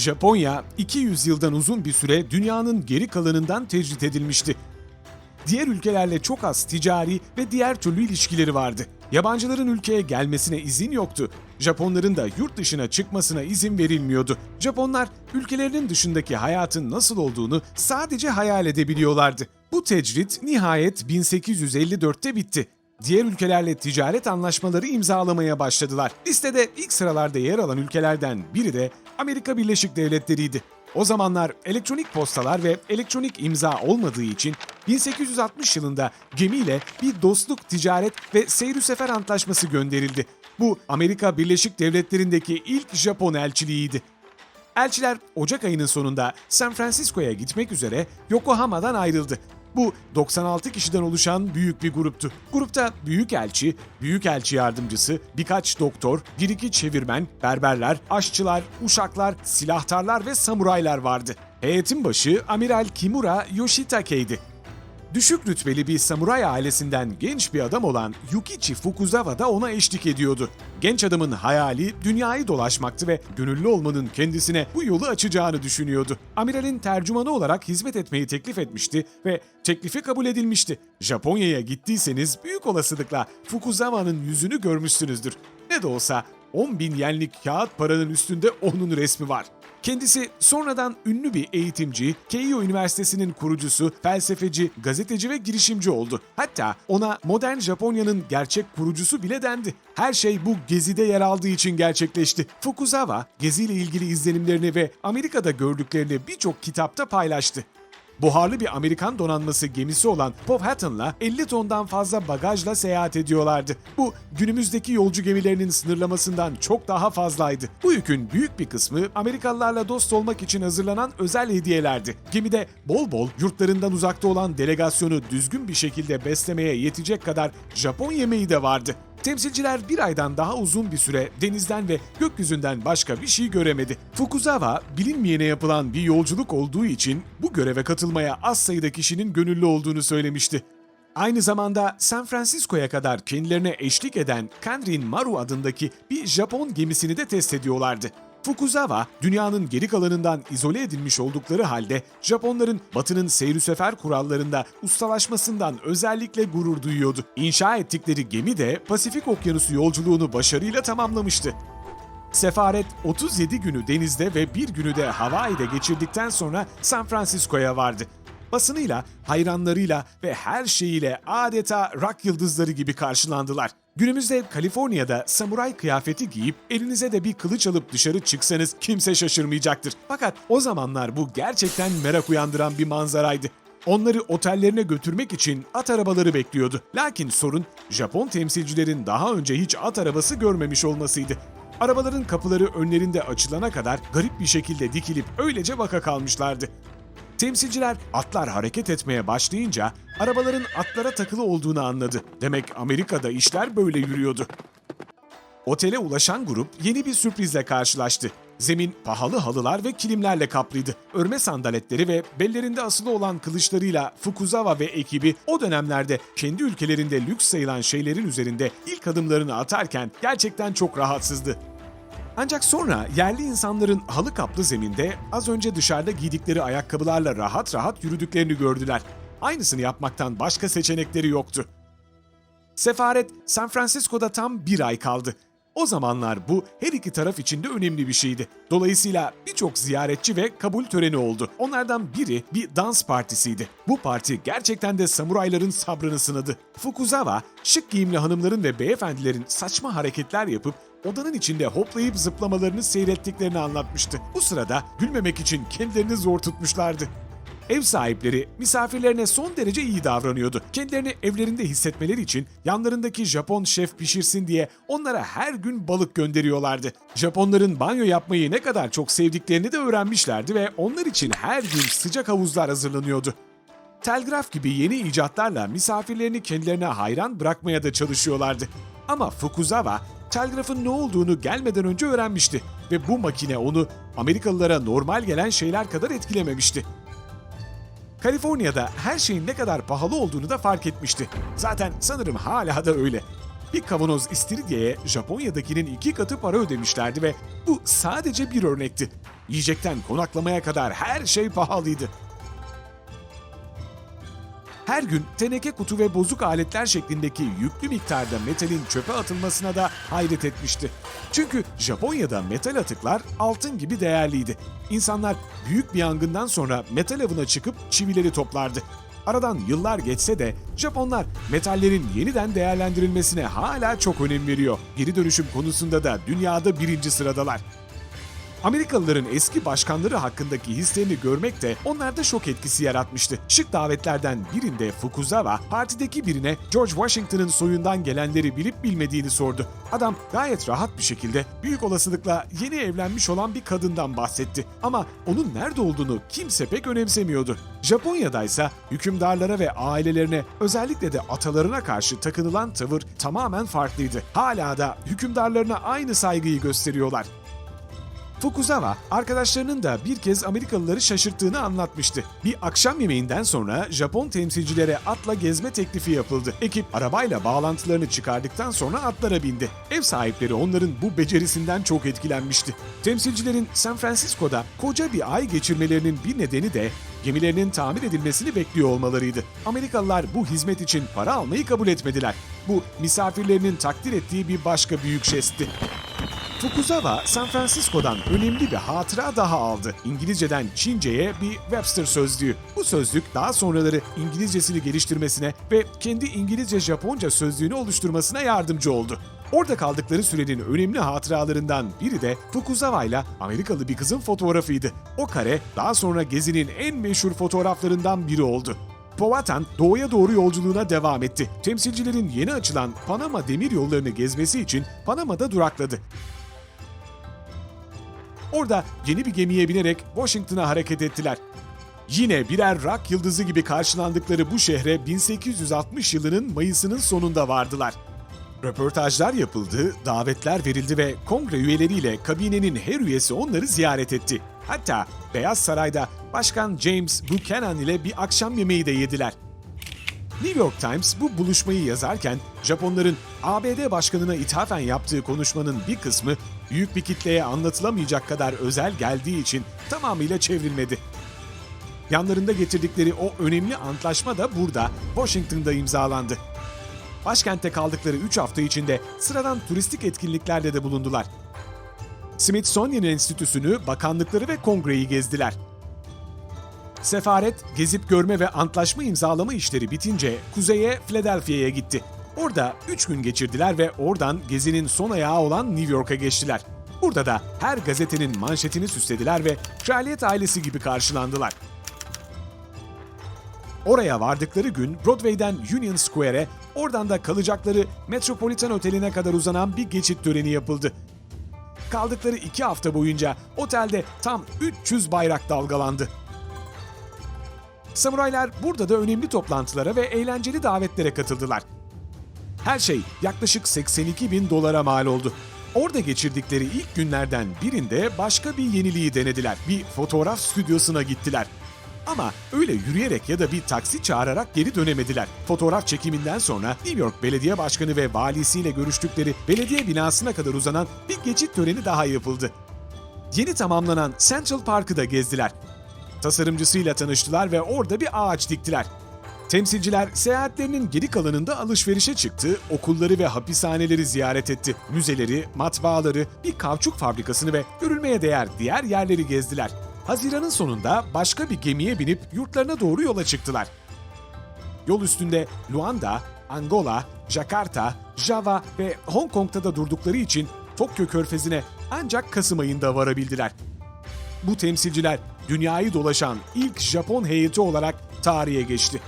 Japonya 200 yıldan uzun bir süre dünyanın geri kalanından tecrit edilmişti. Diğer ülkelerle çok az ticari ve diğer türlü ilişkileri vardı. Yabancıların ülkeye gelmesine izin yoktu. Japonların da yurt dışına çıkmasına izin verilmiyordu. Japonlar ülkelerinin dışındaki hayatın nasıl olduğunu sadece hayal edebiliyorlardı. Bu tecrit nihayet 1854'te bitti. Diğer ülkelerle ticaret anlaşmaları imzalamaya başladılar. Listede ilk sıralarda yer alan ülkelerden biri de Amerika Birleşik Devletleri'ydi. O zamanlar elektronik postalar ve elektronik imza olmadığı için 1860 yılında gemiyle bir dostluk, ticaret ve seyir sefer antlaşması gönderildi. Bu Amerika Birleşik Devletleri'ndeki ilk Japon elçiliğiydi. Elçiler Ocak ayının sonunda San Francisco'ya gitmek üzere Yokohama'dan ayrıldı. Bu 96 kişiden oluşan büyük bir gruptu. Grupta büyükelçi, büyükelçi yardımcısı, birkaç doktor, bir iki çevirmen, berberler, aşçılar, uşaklar, silahtarlar ve samuraylar vardı. Heyetin başı Amiral Kimura Yoshitake'ydi. Düşük rütbeli bir samuray ailesinden genç bir adam olan Yukichi Fukuzawa da ona eşlik ediyordu. Genç adamın hayali dünyayı dolaşmaktı ve gönüllü olmanın kendisine bu yolu açacağını düşünüyordu. Amiralin tercümanı olarak hizmet etmeyi teklif etmişti ve teklifi kabul edilmişti. Japonya'ya gittiyseniz büyük olasılıkla Fukuzawa'nın yüzünü görmüşsünüzdür. Ne de olsa 10 bin yenlik kağıt paranın üstünde onun resmi var. Kendisi sonradan ünlü bir eğitimci, Keio Üniversitesi'nin kurucusu, felsefeci, gazeteci ve girişimci oldu. Hatta ona modern Japonya'nın gerçek kurucusu bile dendi. Her şey bu gezide yer aldığı için gerçekleşti. Fukuzawa, geziyle ilgili izlenimlerini ve Amerika'da gördüklerini birçok kitapta paylaştı. Buharlı bir Amerikan donanması gemisi olan Powhatan'la 50 tondan fazla bagajla seyahat ediyorlardı. Bu günümüzdeki yolcu gemilerinin sınırlamasından çok daha fazlaydı. Bu yükün büyük bir kısmı Amerikalılarla dost olmak için hazırlanan özel hediyelerdi. Gemide bol bol yurtlarından uzakta olan delegasyonu düzgün bir şekilde beslemeye yetecek kadar Japon yemeği de vardı. Temsilciler bir aydan daha uzun bir süre denizden ve gökyüzünden başka bir şey göremedi. Fukuzawa, bilinmeyene yapılan bir yolculuk olduğu için bu göreve katılmaya az sayıda kişinin gönüllü olduğunu söylemişti. Aynı zamanda San Francisco'ya kadar kendilerine eşlik eden Kanrin Maru adındaki bir Japon gemisini de test ediyorlardı. Fukuzawa, dünyanın geri kalanından izole edilmiş oldukları halde Japonların Batı'nın seyri sefer kurallarında ustalaşmasından özellikle gurur duyuyordu. İnşa ettikleri gemi de Pasifik Okyanusu yolculuğunu başarıyla tamamlamıştı. Sefaret 37 günü denizde ve bir günü de Hawaii'de geçirdikten sonra San Francisco'ya vardı. Basınıyla, hayranlarıyla ve her şeyiyle adeta rock yıldızları gibi karşılandılar. Günümüzde Kaliforniya'da samuray kıyafeti giyip elinize de bir kılıç alıp dışarı çıksanız kimse şaşırmayacaktır. Fakat o zamanlar bu gerçekten merak uyandıran bir manzaraydı. Onları otellerine götürmek için at arabaları bekliyordu. Lakin sorun Japon temsilcilerin daha önce hiç at arabası görmemiş olmasıydı. Arabaların kapıları önlerinde açılana kadar garip bir şekilde dikilip öylece vaka kalmışlardı. Temsilciler atlar hareket etmeye başlayınca arabaların atlara takılı olduğunu anladı. Demek Amerika'da işler böyle yürüyordu. Otele ulaşan grup yeni bir sürprizle karşılaştı. Zemin pahalı halılar ve kilimlerle kaplıydı. Örme sandaletleri ve bellerinde asılı olan kılıçlarıyla Fukuzawa ve ekibi o dönemlerde kendi ülkelerinde lüks sayılan şeylerin üzerinde ilk adımlarını atarken gerçekten çok rahatsızdı. Ancak sonra yerli insanların halı kaplı zeminde az önce dışarıda giydikleri ayakkabılarla rahat rahat yürüdüklerini gördüler. Aynısını yapmaktan başka seçenekleri yoktu. Sefaret San Francisco'da tam bir ay kaldı. O zamanlar bu her iki taraf için de önemli bir şeydi. Dolayısıyla birçok ziyaretçi ve kabul töreni oldu. Onlardan biri bir dans partisiydi. Bu parti gerçekten de samurayların sabrını sınadı. Fukuzawa, şık giyimli hanımların ve beyefendilerin saçma hareketler yapıp odanın içinde hoplayıp zıplamalarını seyrettiklerini anlatmıştı. Bu sırada gülmemek için kendilerini zor tutmuşlardı. Ev sahipleri misafirlerine son derece iyi davranıyordu. Kendilerini evlerinde hissetmeleri için yanlarındaki Japon şef pişirsin diye onlara her gün balık gönderiyorlardı. Japonların banyo yapmayı ne kadar çok sevdiklerini de öğrenmişlerdi ve onlar için her gün sıcak havuzlar hazırlanıyordu. Telgraf gibi yeni icatlarla misafirlerini kendilerine hayran bırakmaya da çalışıyorlardı. Ama Fukuzawa telgrafın ne olduğunu gelmeden önce öğrenmişti ve bu makine onu Amerikalılara normal gelen şeyler kadar etkilememişti. Kaliforniya'da her şeyin ne kadar pahalı olduğunu da fark etmişti. Zaten sanırım hala da öyle. bir kavanoz istiridye'ye Japonya'dakinin iki katı para ödemişlerdi ve bu sadece bir örnekti. Yiyecekten konaklamaya kadar her şey pahalıydı. Her gün teneke kutu ve bozuk aletler şeklindeki yüklü miktarda metalin çöpe atılmasına da hayret etmişti. Çünkü Japonya'da metal atıklar altın gibi değerliydi. İnsanlar büyük bir yangından sonra metal avına çıkıp çivileri toplardı. Aradan yıllar geçse de Japonlar metallerin yeniden değerlendirilmesine hala çok önem veriyor. Geri dönüşüm konusunda da dünyada birinci sıradalar. Amerikalıların eski başkanları hakkındaki hislerini görmek de onlarda şok etkisi yaratmıştı. Şık davetlerden birinde Fukuzawa, partideki birine George Washington'ın soyundan gelenleri bilip bilmediğini sordu. Adam gayet rahat bir şekilde büyük olasılıkla yeni evlenmiş olan bir kadından bahsetti. Ama onun nerede olduğunu kimse pek önemsemiyordu. Japonya'da ise hükümdarlara ve ailelerine özellikle de atalarına karşı takınılan tavır tamamen farklıydı. Hala da hükümdarlarına aynı saygıyı gösteriyorlar. Fukuzawa, arkadaşlarının da bir kez Amerikalıları şaşırttığını anlatmıştı. Bir akşam yemeğinden sonra Japon temsilcilere atla gezme teklifi yapıldı. Ekip arabayla bağlantılarını çıkardıktan sonra atlara bindi. Ev sahipleri onların bu becerisinden çok etkilenmişti. Temsilcilerin San Francisco'da koca bir ay geçirmelerinin bir nedeni de gemilerinin tamir edilmesini bekliyor olmalarıydı. Amerikalılar bu hizmet için para almayı kabul etmediler. Bu misafirlerinin takdir ettiği bir başka büyük jestti. Fukuzawa, San Francisco'dan önemli bir hatıra daha aldı. İngilizceden Çince'ye bir Webster sözlüğü. Bu sözlük daha sonraları İngilizcesini geliştirmesine ve kendi İngilizce-Japonca sözlüğünü oluşturmasına yardımcı oldu. Orada kaldıkları sürenin önemli hatıralarından biri de Fukuzawa ile Amerikalı bir kızın fotoğrafıydı. O kare daha sonra gezinin en meşhur fotoğraflarından biri oldu. Powhatan doğuya doğru yolculuğuna devam etti. Temsilcilerin yeni açılan Panama demir yollarını gezmesi için Panama'da durakladı. Orada yeni bir gemiye binerek Washington'a hareket ettiler. Yine birer rock yıldızı gibi karşılandıkları bu şehre 1860 yılının Mayıs'ının sonunda vardılar. Röportajlar yapıldı, davetler verildi ve kongre üyeleriyle kabinenin her üyesi onları ziyaret etti. Hatta Beyaz Saray'da Başkan James Buchanan ile bir akşam yemeği de yediler. New York Times bu buluşmayı yazarken Japonların ABD başkanına ithafen yaptığı konuşmanın bir kısmı büyük bir kitleye anlatılamayacak kadar özel geldiği için tamamıyla çevrilmedi. Yanlarında getirdikleri o önemli antlaşma da burada, Washington'da imzalandı. Başkentte kaldıkları 3 hafta içinde sıradan turistik etkinliklerde de bulundular. Smithsonian Enstitüsü'nü, bakanlıkları ve kongreyi gezdiler. Sefaret, gezip görme ve antlaşma imzalama işleri bitince kuzeye Philadelphia'ya gitti. Orada 3 gün geçirdiler ve oradan gezinin son ayağı olan New York'a geçtiler. Burada da her gazetenin manşetini süslediler ve kraliyet ailesi gibi karşılandılar. Oraya vardıkları gün Broadway'den Union Square'e, oradan da kalacakları Metropolitan Oteli'ne kadar uzanan bir geçit töreni yapıldı. Kaldıkları iki hafta boyunca otelde tam 300 bayrak dalgalandı. Samuraylar burada da önemli toplantılara ve eğlenceli davetlere katıldılar. Her şey yaklaşık 82 bin dolara mal oldu. Orada geçirdikleri ilk günlerden birinde başka bir yeniliği denediler. Bir fotoğraf stüdyosuna gittiler. Ama öyle yürüyerek ya da bir taksi çağırarak geri dönemediler. Fotoğraf çekiminden sonra New York Belediye Başkanı ve valisiyle görüştükleri belediye binasına kadar uzanan bir geçit töreni daha yapıldı. Yeni tamamlanan Central Park'ı da gezdiler. Tasarımcısıyla tanıştılar ve orada bir ağaç diktiler. Temsilciler seyahatlerinin geri kalanında alışverişe çıktı, okulları ve hapishaneleri ziyaret etti. Müzeleri, matbaaları, bir kauçuk fabrikasını ve görülmeye değer diğer yerleri gezdiler. Haziranın sonunda başka bir gemiye binip yurtlarına doğru yola çıktılar. Yol üstünde Luanda, Angola, Jakarta, Java ve Hong Kong'ta da durdukları için Tokyo Körfezi'ne ancak Kasım ayında varabildiler. Bu temsilciler dünyayı dolaşan ilk Japon heyeti olarak tarihe geçti.